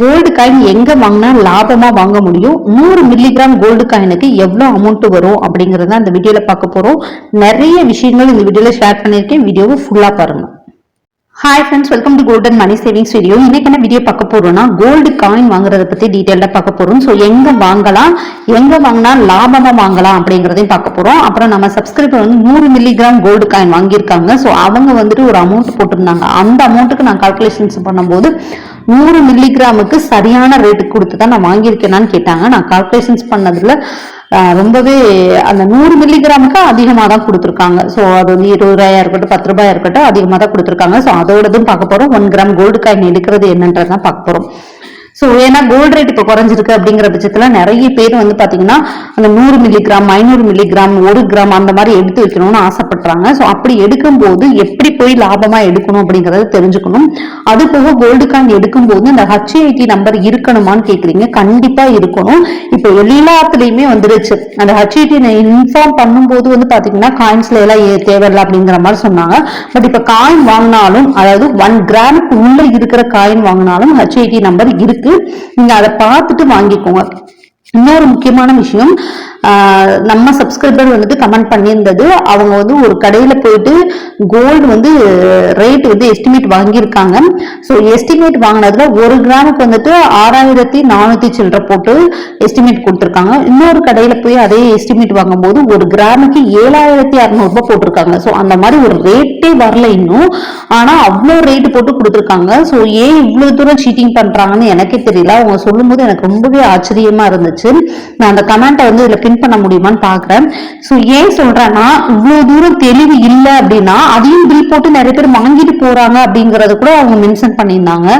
Gold coin எங்க வாங்கினா லாபமா வாங்க முடியும்? நூறு மில்லிகிராம் கோல்டு காயினுக்கு எவ்வளவு அமௌண்ட் வரும் அப்படிங்கறத அந்த வீடியோல பார்க்க போறோம். நிறைய விஷயங்கள் இந்த வீடியோல ஷேர் பண்ணிருக்கேன் வீடியோவை ஃபுல்லா பாருங்க. Hi friends welcome to golden money savings video இன்னைக்கு என்ன வீடியோ பார்க்க போறோம்னா கோல்டு காயின் வாங்குறத பத்தி டீட்டெயிலாக பார்க்க போறோம். ஸோ எங்க வாங்கலாம்? எங்க வாங்கினா லாபமா வாங்கலாம் அப்படிங்கிறதையும் பார்க்க போறோம். அப்புறம் நம்ம சப்ஸ்கிரைபர் வந்து நூறு மில்லிகிராம் கோல்டு காயின் வாங்கியிருக்காங்க. ஸோ அவங்க வந்துட்டு ஒரு அமௌண்ட் போட்டிருந்தாங்க. அந்த அமௌண்ட்டுக்கு நான் கால்குலேஷன்ஸ் பண்ணும்போது நூறு மில்லிகிராமுக்கு சரியான ரேட்டு கொடுத்து தான் நான் வாங்கியிருக்கேனான்னு கேட்டாங்க. நான் கால்குலேஷன்ஸ் பண்ணதுல ரொம்பவே அந்த நூறு மில்லிகிராமுக்கு அதிகமாக தான் கொடுத்துருக்காங்க. ஸோ அது வந்து இருபது ரூபாயா இருக்கட்டும் பத்து ரூபாயா இருக்கட்டும் அதிகமாக தான் கொடுத்துருக்காங்க. ஸோ அதோடதும் பார்க்க போகிறோம் ஒன் கிராம் கோல்டு காயின் எடுக்கிறது என்னன்றதான் பார்க்க போகிறோம் ஸோ ஏன்னா கோல்டு ரேட் இப்போ குறைஞ்சிருக்கு அப்படிங்கிற பட்சத்தில் நிறைய பேர் வந்து பார்த்தீங்கன்னா அந்த நூறு மில்லிகிராம் ஐநூறு மில்லிகிராம் ஒரு கிராம் அந்த மாதிரி எடுத்து வைக்கணும்னு ஆசைப்படுறாங்க. ஸோ அப்படி எடுக்கும்போது எப்படி போய் லாபமாக எடுக்கணும் அப்படிங்கிறத தெரிஞ்சுக்கணும். அது போக கோல்டு காயின் எடுக்கும்போது இந்த ஹச்ஐடி நம்பர் இருக்கணுமான்னு கேட்குறீங்க கண்டிப்பாக இருக்கணும். இப்போ எல்லாத்துலேயுமே வந்துருச்சு. அந்த ஹச்ஐடி இன்ஃபார்ம் பண்ணும்போது வந்து பார்த்தீங்கன்னா காயின்ஸ்ல எல்லாம் ஏ- தேவையில்லை அப்படிங்கிற மாதிரி சொன்னாங்க. பட் இப்போ காயின் வாங்கினாலும் அதாவது ஒன் கிராமுக்கு உள்ள இருக்கிற காயின் வாங்கினாலும் ஹச்ஐடி நம்பர் இருக்கு. நீங்க அதை பார்த்துட்டு வாங்கிக்கோங்க. இன்னொரு முக்கியமான விஷயம் நம்ம சப்ஸ்கிரைபர் வந்துட்டு கமெண்ட் பண்ணியிருந்தது. அவங்க வந்து ஒரு கடையில் போயிட்டு கோல்டு வந்து ரேட் வந்து எஸ்டிமேட் வாங்கியிருக்காங்க. ஸோ எஸ்டிமேட் வாங்கினதுல ஒரு கிராமுக்கு வந்துட்டு ஆறாயிரத்தி நானூற்றி சில்லற போட்டு எஸ்டிமேட் கொடுத்துருக்காங்க. இன்னொரு கடையில் போய் அதே எஸ்டிமேட் வாங்கும்போது ஒரு கிராமுக்கு ஏழாயிரத்தி அறநூறுபா போட்டிருக்காங்க. ஸோ அந்த மாதிரி ஒரு ரேட்டே வரல இன்னும். ஆனால் அவ்வளோ ரேட்டு போட்டு கொடுத்துருக்காங்க. ஸோ ஏன் இவ்வளோ தூரம் சீட்டிங் பண்ணுறாங்கன்னு எனக்கே தெரியல. அவங்க சொல்லும்போது எனக்கு ரொம்பவே ஆச்சரியமாக இருந்துச்சு. நான் அந்த கமெண்ட்டை வந்து இதில் பின் பண்ண முடியுமான்னு பாக்குறேன். ஸோ ஏன் சொல்றேன்னா இவ்வளவு தூரம் தெளிவு இல்லை அப்படின்னா அதையும் பில் போட்டு நிறைய பேர் வாங்கிட்டு போறாங்க அப்படிங்கறத கூட அவங்க மென்ஷன் பண்ணியிருந்தாங்க.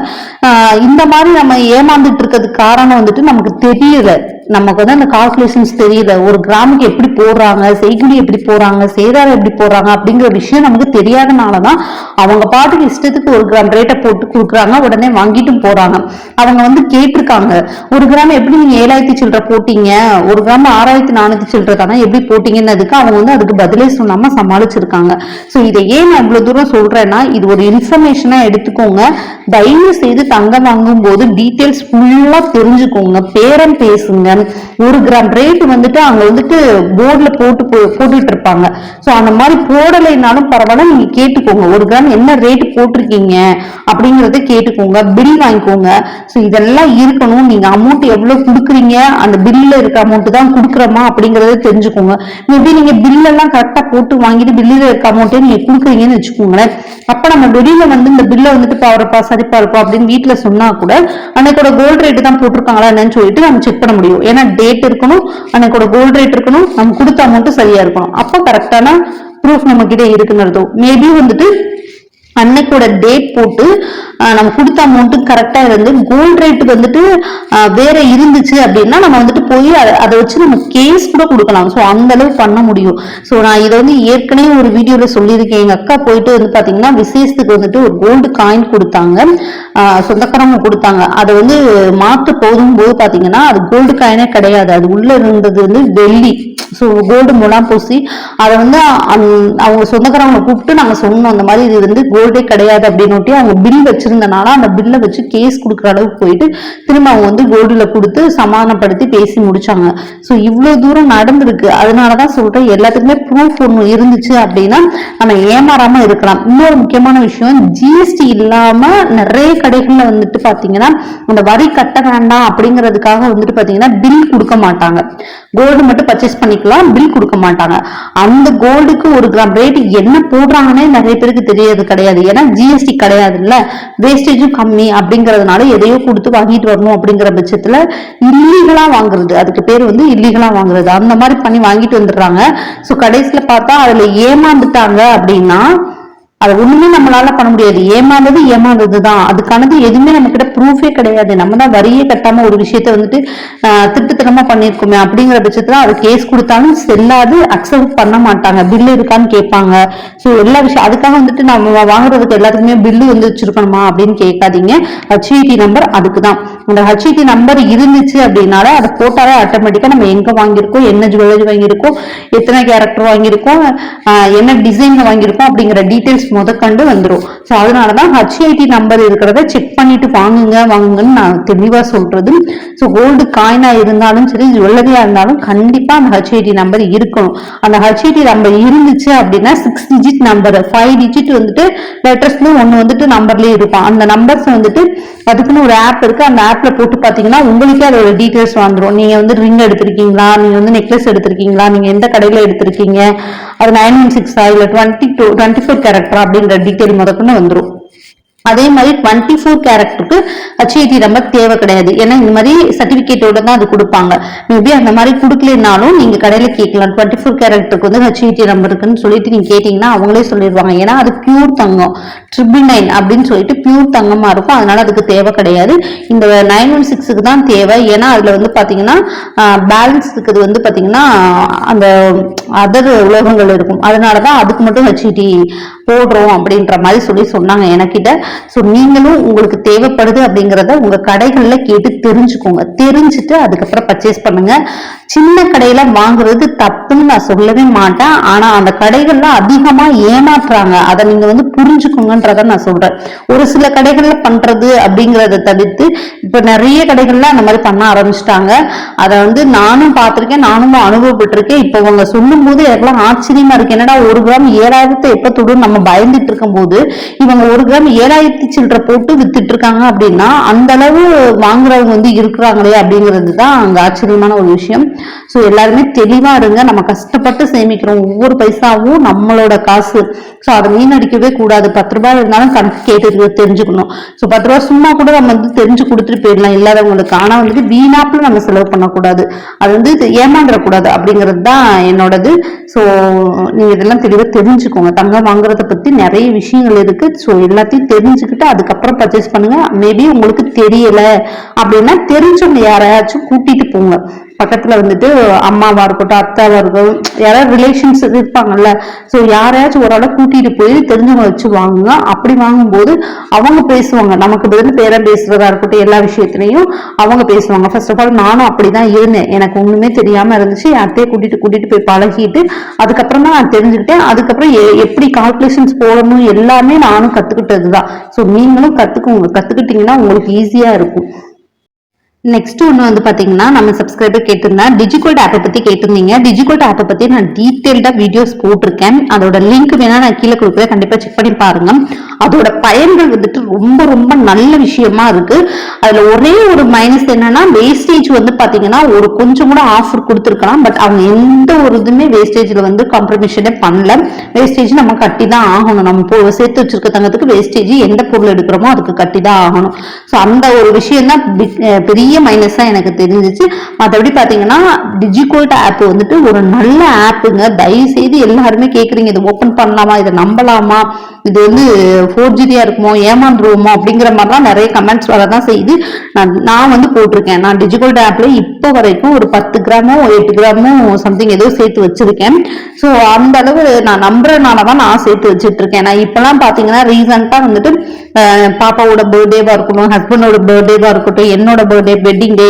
இந்த மாதிரி நம்ம ஏமாந்துட்டு இருக்கிறதுக்கு காரணம் வந்துட்டு நமக்கு தெரியல. நமக்கு வந்து அந்த கால்குலேஷன்ஸ் தெரியல ஒரு கிராமுக்கு எப்படி போடுறாங்க செய்குலி எப்படி போடுறாங்க சேதாரம் எப்படி போடுறாங்க அப்படிங்கிற விஷயம் நமக்கு தெரியாதனால தான் அவங்க பாட்டுக்கு இஷ்டத்துக்கு ஒரு கிராம் ரேட்டை போட்டு கொடுக்குறாங்க உடனே வாங்கிட்டும் போறாங்க. அவங்க வந்து கேட்டிருக்காங்க ஒரு கிராம் எப்படி நீங்க ஏழாயிரத்தி சில்லற போட்டீங்க? ஒரு கிராம் ஆறாயிரத்தி நானூத்தி சில்லற தானே எப்படி போட்டீங்கன்னதுக்கு அவங்க வந்து அதுக்கு பதிலே சொல்லாம சமாளிச்சிருக்காங்க. ஸோ இதை ஏன் நான் இவ்வளவு தூரம் சொல்றேன்னா இது ஒரு இன்ஃபர்மேஷனா எடுத்துக்கோங்க. தயவு செய்து தங்கம் வாங்கும் போது டீட்டெயில்ஸ் ஃபுல்லா தெரிஞ்சுக்கோங்க. பேரம் பேசுங்க. ஒரு கிராம் ரேட் வந்துட்டு அங்க வந்துட்டு போர்டுல போட்டு போ- போட்டுட்டு இருப்பாங்க. சோ அந்த மாதிரி போடலைனாலும் பரவாயில்ல. நீங்க கேட்டுக்கோங்க. ஒரு கிராம் என்ன ரேட் போட்டிருக்கீங்க அப்படிங்கறத கேட்டுக்கோங்க. பில் வாங்கிக்கோங்க. சோ இதெல்லாம் இருக்கணும். நீங்க அமௌண்ட் எவ்வளவு கொடுக்குறீங்க? அந்த பில்ல இருக்க அமௌண்ட் தான் கொடுக்குறோமா அப்படிங்கறத தெரிஞ்சுக்கோங்க. மேபி நீங்க பில்லெல்லாம் கரெக்டா போட்டு வாங்கிட்டு பில்லில் இருக்க அமௌண்ட்டே நீங்க கொடுக்குறீங்கன்னு வச்சுக்கோங்களேன். அப்ப நம்ம வெளியில வந்து இந்த பில்லை வந்துட்டு பாவரப்பா சரிப்பா இருப்பா அப்படின்னு வீட்டுல சொன்னா கூட அன்னைக்கோட கோல்டு ரேட்டு தான் போட்டிருக்காங்களா என்னன்னு சொல்லிட்டு நம்ம செக் பண்ண முடியும். ஏன்னா டேட் இருக்கணும் அன்னைக்கோட கோல்ட் ரேட் இருக்கணும் நம்ம கொடுத்த அமௌண்ட் சரியா இருக்கணும். அப்போ கரெக்டான ப்ரூஃப் நம்ம கிட்ட இருக்குன்னு அர்த்தம் மேபி வந்துட்டு அன்னைக்கோட டேட் போட்டு நம்ம கொடுத்த அமௌண்ட்டு கரெக்டாக இருந்து கோல்ட் ரேட்டு வந்துட்டு வேற இருந்துச்சு அப்படின்னா நம்ம வந்துட்டு போய் அதை வச்சு நம்ம கேஸ் கூட கொடுக்கலாம். ஸோ அந்த அளவு பண்ண முடியும். ஸோ நான் இதை வந்து ஏற்கனவே ஒரு வீடியோவில் சொல்லியிருக்கேன். எங்கள் அக்கா போயிட்டு வந்து பார்த்தீங்கன்னா விசேஷத்துக்கு வந்துட்டு ஒரு கோல்டு காயின் கொடுத்தாங்க. சொந்தக்காரங்க கொடுத்தாங்க. அதை வந்து மாற்ற போகும்போது பார்த்தீங்கன்னா அது கோல்டு காயினே கிடையாது. அது உள்ளே இருந்தது வந்து வெள்ளி. ஸோ கோல்டு முலாம் பூசி அதை வந்து அவங்க சொந்தக்காரங்களை கூப்பிட்டு நாங்கள் சொன்னோம். அந்த மாதிரி இது வந்து கோல்டு கிடையாது அப்படின்னு அவங்க பில் வச்சிருந்தனால அந்த பில்லை வச்சு கேஸ் கொடுக்குற அளவுக்கு போயிட்டு திரும்ப அவங்க வந்து கோல்டுல கொடுத்து சமாதானப்படுத்தி பேசி முடிச்சாங்க. ஸோ இவ்வளோ தூரம் நடந்திருக்கு. அதனாலதான் சொல்றேன் எல்லாத்துக்குமே ப்ரூஃப் ஒன்று இருந்துச்சு அப்படின்னா நம்ம ஏமாறாம இருக்கலாம். இன்னொரு முக்கியமான விஷயம் ஜிஎஸ்டி இல்லாம நிறைய கடைகள்ல வந்துட்டு பாத்தீங்கன்னா அந்த வரி கட்ட வேண்டாம் அப்படிங்கிறதுக்காக வந்துட்டு பாத்தீங்கன்னா பில் கொடுக்க மாட்டாங்க. கோல்டு மட்டும் பர்ச்சேஸ் பண்ணிக்கலாம் பில் கொடுக்க மாட்டாங்க. அந்த கோல்டுக்கு ஒரு கிராம் ரேட் என்ன போடுறாங்கன்னே நிறைய பேருக்கு தெரியாது கிடையாது. ஏன்னா ஜிஎஸ்டி கிடையாதுல்ல? வேஸ்டேஜும் கம்மி அப்படிங்கறதுனால எதையோ கொடுத்து வாங்கிட்டு வரணும் அப்படிங்கிற பட்சத்துல இல்லீகலா வாங்குறது. அதுக்கு பேர் வந்து இல்லீகலா வாங்குறது. அந்த மாதிரி பண்ணி வாங்கிட்டு வந்துடுறாங்க. சோ கடைசியில பார்த்தா அதுல ஏமாந்துட்டாங்க அப்படின்னா அது ஒண்ணுமே நம்மளால பண்ண முடியாது. ஏமாந்தது ஏமாந்தது தான் அதுக்கானது எதுவுமே நம்ம கிட்ட ப்ரூஃபே கிடையாது. நம்ம தான் வரியே கட்டாம ஒரு விஷயத்த வந்துட்டு ஆஹ், திருட்டுத்தனமா பண்ணிருக்கோமே அப்படிங்கிற பட்சத்துல அது கேஸ் கொடுத்தாலும் செல்லாது அக்செப்ட் பண்ண மாட்டாங்க. பில்லு இருக்கான்னு கேட்பாங்க. ஸோ எல்லா விஷயம் அதுக்காக வந்துட்டு நம்ம வாங்குறதுக்கு எல்லாத்துக்குமே பில்லு வந்து வச்சிருக்கணுமா அப்படின்னு கேட்காதீங்க. ஹச்இடி நம்பர் அதுக்கு தான் அந்த ஹச்இடி நம்பர் இருந்துச்சு அப்படின்னால அதை போட்டாலே ஆட்டோமேட்டிக்கா நம்ம எங்க வாங்கியிருக்கோம் என்ன ஜுவல்லரி வாங்கியிருக்கோம் எத்தனை கேரக்டர் வாங்கியிருக்கோம் என்ன டிசைன்ல வாங்கியிருக்கோம் அப்படிங்கிற டீடைல்ஸ் முதற்கண்டு வந்துடும் ஸோ அதனாலதான் ஹச்ஐடி நம்பர் இருக்கிறத செக் பண்ணிட்டு வாங்குங்க வாங்குங்கன்னு நான் தெளிவா சொல்றது ஸோ கோல்டு காயினா இருந்தாலும் சரி ஜுவல்லரியா இருந்தாலும் கண்டிப்பா அந்த ஹச்ஐடி நம்பர் இருக்கணும். அந்த ஹச்ஐடி நம்பர் இருந்துச்சு அப்படின்னா six digit number five digit வந்துட்டு லெட்டர்ஸ்லயும் ஒன்னு வந்துட்டு நம்பர்லயே இருக்கும். அந்த நம்பர்ஸ் வந்துட்டு அதுக்குன்னு ஒரு ஆப் இருக்கு. அந்த ஆப்ல போட்டு பாத்தீங்கன்னா உங்களுக்கே அதோட டீட்டெயில்ஸ் வந்துடும் நீங்க வந்து ரிங் எடுத்திருக்கீங்களா? நீங்க வந்து நெக்லஸ் எடுத்திருக்கீங்களா? நீங்க எந்த கடையில எடுத்திருக்கீங்க? அது நைன் ஒன் சிக்ஸா இல்ல twenty two twenty four character அப்படின்ற டீட்டெயில் முதற்கொண்டு வந்துடும் அதே மாதிரி டுவெண்ட்டி ஃபோர் கேரக்டருக்கு ஹெச்ஐடி நம்பர் தேவை கிடையாது. ஏன்னா இந்த மாதிரி சர்டிபிகேட்டோட தான் அது கொடுப்பாங்க. மேபி அந்த மாதிரி கொடுக்கலனாலும் நீங்க கடையில கேட்கலாம். டுவெண்ட்டி ஃபோர் கேரக்டருக்கு வந்து ஹச்ஐடி நம்பர் இருக்குன்னு சொல்லிட்டு நீங்க கேட்டீங்கன்னா அவங்களே சொல்லிடுவாங்க. ஏன்னா அது பியூர் தங்கம். ட்ரிபிள் நைன் அப்படின்னு சொல்லிட்டு பியூர் தங்கமா இருக்கும். அதனால அதுக்கு தேவை கிடையாது. இந்த நைன் ஒன் சிக்ஸுக்கு தான் தேவை. ஏன்னா அதுல வந்து பாத்தீங்கன்னா பேலன்ஸ் இருக்கிறது வந்து பாத்தீங்கன்னா அந்த அதர் உலோகங்கள் இருக்கும். அதனாலதான் அதுக்கு மட்டும் ஹெச்ஐடி போடுறோம் அப்படின்ற மாதிரி சொல்லி சொன்னாங்க எனக்கிட்ட. ஸோ நீங்களும் உங்களுக்கு தேவைப்படுது அப்படிங்கிறத உங்கள் கடைகளில் கேட்டு தெரிஞ்சுக்கோங்க. தெரிஞ்சுட்டு அதுக்கப்புறம் பர்ச்சேஸ் பண்ணுங்க. சின்ன கடையில் வாங்குறது தப்புன்னு நான் சொல்லவே மாட்டேன். ஆனால் அந்த கடைகள்லாம் அதிகமாக ஏமாற்றுறாங்க அதை நீங்கள் வந்து புரிஞ்சுக்கோங்கன்றத நான் சொல்றேன். ஒரு சில கடைகளில் பண்றது அப்படிங்கிறத தவிர்த்து இப்போ நிறைய கடைகள்லாம் அந்த மாதிரி பண்ண ஆரம்பிச்சிட்டாங்க. அதை வந்து நானும் பார்த்துருக்கேன் நானும் அனுபவப்பட்டிருக்கேன். இப்போ அவங்க சொல்லும் போது எனக்குலாம் ஆச்சரியமா இருக்கு. என்னடா ஒரு கிராம் ஏழாயிரத்தை எப்போ தொடும் நம்ம பயந்துட்டு இருக்கும் போது இவங்க ஒரு கிராம் ஏழாயிரத்தி சில்லற போட்டு வித்துட்டு இருக்காங்க அப்படின்னா அந்த அளவு வாங்குறவங்க வந்து இருக்கிறாங்களே அப்படிங்கிறது தான் அங்க ஆச்சரியமான ஒரு விஷயம். ஸோ எல்லாருமே தெளிவா இருங்க. நம்ம கஷ்டப்பட்டு சேமிக்கிறோம் ஒவ்வொரு பைசாவும் நம்மளோட காசு. ஸோ அதை வீணடிக்கவே கூடாது. பத்து ரூபாய் இருந்தாலும் கணக்கு கேட்டு தெரிஞ்சுக்கணும். ஸோ பத்து ரூபாய் சும்மா கூட நம்ம வந்து தெரிஞ்சு கொடுத்துட்டு போயிடலாம் இல்லாதவங்களுக்கு. ஆனால் வந்துட்டு வீணாப்பில் நம்ம செலவு பண்ணக்கூடாது. அது வந்து இது ஏமாந்துடக்கூடாது அப்படிங்கிறது தான் என்னோடது. ஸோ நீங்க இதெல்லாம் தெளிவாக தெரிஞ்சுக்கோங்க. தங்கம் வாங்குறத பத்தி நிறைய விஷயங்கள் இருக்கு. ஸோ எல்லாத்தையும் தெரிஞ்சுக்கிட்டு அதுக்கப்புறம் பர்ச்சேஸ் பண்ணுங்க. மேபி உங்களுக்கு தெரியலை அப்படின்னா தெரிஞ்சவங்க யாரையாச்சும் கூட்டிட்டு போங்க. பக்கத்துல வந்துட்டு அம்மாவா இருக்கட்டும் அத்தாவா இருக்கட்டும் யாராவது ரிலேஷன்ஸ் இருப்பாங்கல்ல. ஸோ யாரையாச்சும் ஒரு ஆளை கூட்டிட்டு போய் தெரிஞ்சவங்க வச்சு வாங்குங்க. அப்படி வாங்கும்போது அவங்க பேசுவாங்க. நமக்கு பதில் பேரம் பேசுறதா இருக்கட்டும் எல்லா விஷயத்துலையும் அவங்க பேசுவாங்க. ஃபர்ஸ்ட் ஆஃப் ஆல் நானும் அப்படிதான் இருந்தேன். எனக்கு ஒண்ணுமே தெரியாம இருந்துச்சு. என் அத்தையை கூட்டிட்டு கூட்டிட்டு போய் பழகிட்டு அதுக்கப்புறம் தான் நான் தெரிஞ்சுக்கிட்டேன். அதுக்கப்புறம் எ- எப்படி கால்குலேஷன்ஸ் போடணும் எல்லாமே நானும் கற்றுக்கிட்டது தான் ஸோ நீங்களும் கத்துக்கோங்க. கத்துக்கிட்டீங்கன்னா உங்களுக்கு ஈஸியா இருக்கும். நெக்ஸ்ட் ஒன்று வந்து பார்த்தீங்கன்னா நம்ம சப்ஸ்கிரைபர் கேட்டிருந்தா டிஜிகோட் ஆப்பை பற்றி கேட்டிருந்தீங்க. டிஜிகோட் ஆப்பை பற்றி நான் டீட்டெயில்டாக வீடியோஸ் போட்டிருக்கேன். அதோட லிங்க் வேணால் நான் கீழே கொடுக்குறேன். கண்டிப்பாக செக் பண்ணி பாருங்க. அதோட பயன்கள் வந்துட்டு ரொம்ப ரொம்ப நல்ல விஷயமா இருக்கு. அதில் ஒரே ஒரு மைனஸ் என்னன்னா வேஸ்டேஜ் வந்து பார்த்தீங்கன்னா ஒரு கொஞ்சம் கூட ஆஃபர் கொடுத்துருக்கலாம். பட் அவங்க எந்த ஒரு இதுவுமே வேஸ்டேஜில் வந்து கம்ப்ரமிஷனே பண்ணல. வேஸ்டேஜ் நம்ம கட்டி தான் ஆகணும். நம்ம சேர்த்து வச்சிருக்க தங்கத்துக்கு வேஸ்டேஜ் எந்த பொருள் எடுக்கிறோமோ அதுக்கு கட்டி தான் ஆகணும். ஸோ அந்த ஒரு விஷயம் தான் பெரிய மைனஸா எனக்கு தெரிஞ்சிச்சு. மற்றபடி பார்த்தீங்கன்னா டிஜிகோல்ட் ஆப் வந்துட்டு ஒரு நல்ல ஆப்புங்க தயவு செய்து எல்லாருமே கேட்குறீங்க இதை ஓப்பன் பண்ணலாமா? இதை நம்பலாமா? இது வந்து ஃபோர் ஜிபியா இருக்குமோ ஏமாந்துருவோமோ அப்படிங்கிற மாதிரிலாம் நிறைய கமெண்ட்ஸ் வரதான் செய்யுது. நான் நான் வந்து போட்டிருக்கேன். நான் டிஜிட்டல் ஆப்ல இப்போ வரைக்கும் ஒரு பத்து கிராமோ எட்டு கிராமோ சம்திங் ஏதோ சேர்த்து வச்சிருக்கேன். ஸோ அந்த அளவு நான் நம்புறதுனால தான் நான் சேர்த்து வச்சுட்டு இருக்கேன் நான் இப்பெல்லாம் பாத்தீங்கன்னா ரீசெண்டா வந்துட்டு பாப்பாவோட பர்த்டேவா இருக்கட்டும் ஹஸ்பண்டோட பர்த்டேவா இருக்கட்டும் என்னோட பர்த்டே வெட்டிங் டே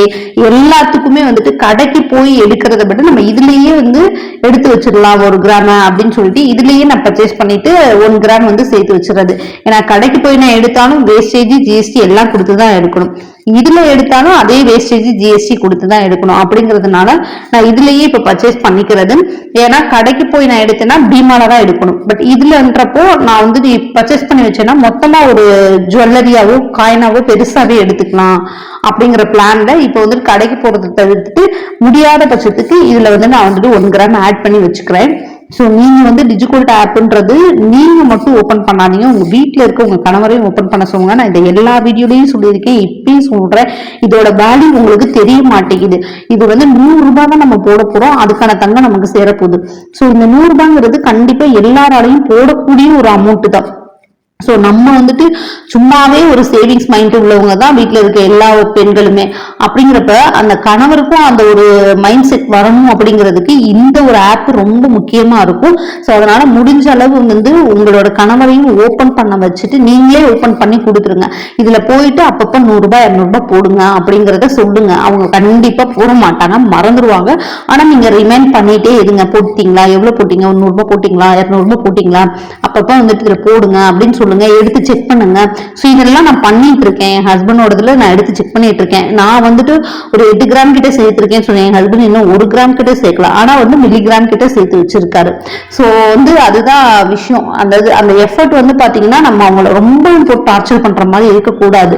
எல்லாத்துக்குமே வந்துட்டு கடைக்கு போய் எடுக்கிறத விட நம்ம இதுலயே வந்து எடுத்து வச்சிடலாம் ஒரு கிராம் அப்படின்னு சொல்லிட்டு இதுலயே நான் பர்ச்சேஸ் பண்ணிட்டு ஒன் கிராம் வந்து சேர்த்து வச்சுறது ஏன்னா கடைக்கு போய் நான் எடுத்தாலும் வேஸ்டேஜ் ஜிஎஸ்டி எல்லாம் கொடுத்து தான் எடுக்கணும். இதுல எடுத்தாலும் அதே வேஸ்டேஜ் ஜிஎஸ்டி கொடுத்து தான் எடுக்கணும். அப்படிங்கிறதுனால நான் இதுலயே இப்ப பர்ச்சேஸ் பண்ணிக்கிறது. ஏன்னா கடைக்கு போய் நான் எடுத்தேன்னா பீமால தான் எடுக்கணும். பட் இதுலன்றப்போ நான் வந்து பர்ச்சேஸ் பண்ணி வச்சேன்னா மொத்தமா ஒரு ஜுவல்லரியாவோ காயினாவோ பெருசாவே எடுத்துக்கலாம். அப்படிங்கிற பிளான்ல இப்போ வந்து கடைக்கு போறதை தவிர்த்துட்டு முடியாத பட்சத்துக்கு இதுல வந்து நான் வந்துட்டு ஒன் கிராம் ஆட் பண்ணி வச்சுக்கிறேன். ஸோ நீங்க வந்து டிஜிகோல்ட் ஆப்புன்றது நீங்க மட்டும் ஓப்பன் பண்ணாதீங்க. உங்க வீட்டில் இருக்க உங்க கணவரையும் ஓப்பன் பண்ண சொல்லுங்க. நான் இந்த எல்லா வீடியோலையும் சொல்லியிருக்கேன். இப்பயும் சொல்றேன். இதோட வேல்யூ உங்களுக்கு தெரிய மாட்டேங்குது. இது வந்து நூறு ரூபாய் தான் நம்ம போட போகிறோம் அதுக்கான தங்கம் நமக்கு சேரப்போகுது. ஸோ இந்த நூறு ரூபாங்கிறது கண்டிப்பா எல்லாராலையும் போடக்கூடிய ஒரு அமௌண்ட் தான். ஸோ நம்ம வந்துட்டு சும்மாவே ஒரு சேவிங்ஸ் மைண்ட் உள்ளவங்க தான் வீட்டில் இருக்க எல்லா பெண்களுமே. அப்படிங்கிறப்ப அந்த கணவருக்கும் அந்த ஒரு மைண்ட் செட் வரணும் அப்படிங்கிறதுக்கு இந்த ஒரு ஆப் ரொம்ப முக்கியமாக இருக்கும். ஸோ அதனால முடிஞ்ச அளவு வந்து உங்களோட கணவரையும் ஓப்பன் பண்ண வச்சுட்டு நீங்களே ஓப்பன் பண்ணி கொடுத்துருங்க. இதில் போயிட்டு அப்பப்போ நூறுரூபா இரநூறுபா போடுங்க அப்படிங்கிறத சொல்லுங்க. அவங்க கண்டிப்பாக போட மாட்டாங்க மறந்துடுவாங்க ஆனால் நீங்கள் ரிமைண்ட் பண்ணிகிட்டே இருங்க. போட்டீங்களா? எவ்வளோ போட்டீங்க? ஒரு நூறுரூபா போட்டிங்களா? இரநூறுபா போட்டிங்களா? அப்பப்போ வந்துட்டு இதில் போடுங்க அப்படின்னு சொல்லுங்க எடுத்து செக் பண்ணுங்க. ஸோ இதெல்லாம் நான் பண்ணிட்டு இருக்கேன் என் ஹஸ்பண்டோடதுல நான் எடுத்து செக் பண்ணிட்டு இருக்கேன் நான் வந்துட்டு ஒரு எட்டு கிராம் கிட்ட சேர்த்திருக்கேன் சொன்னேன். என் ஹஸ்பண்ட் இன்னும் ஒரு கிராம் கிட்ட சேர்க்கல. ஆனா வந்து மில்லிகிராம் கிட்ட சேர்த்து வச்சிருக்காரு. ஸோ வந்து அதுதான் விஷயம். அந்த அந்த எஃபர்ட் வந்து பாத்தீங்கன்னா நம்ம அவங்கள ரொம்ப டார்ச்சர் பண்ற மாதிரி இருக்கக்கூடாது.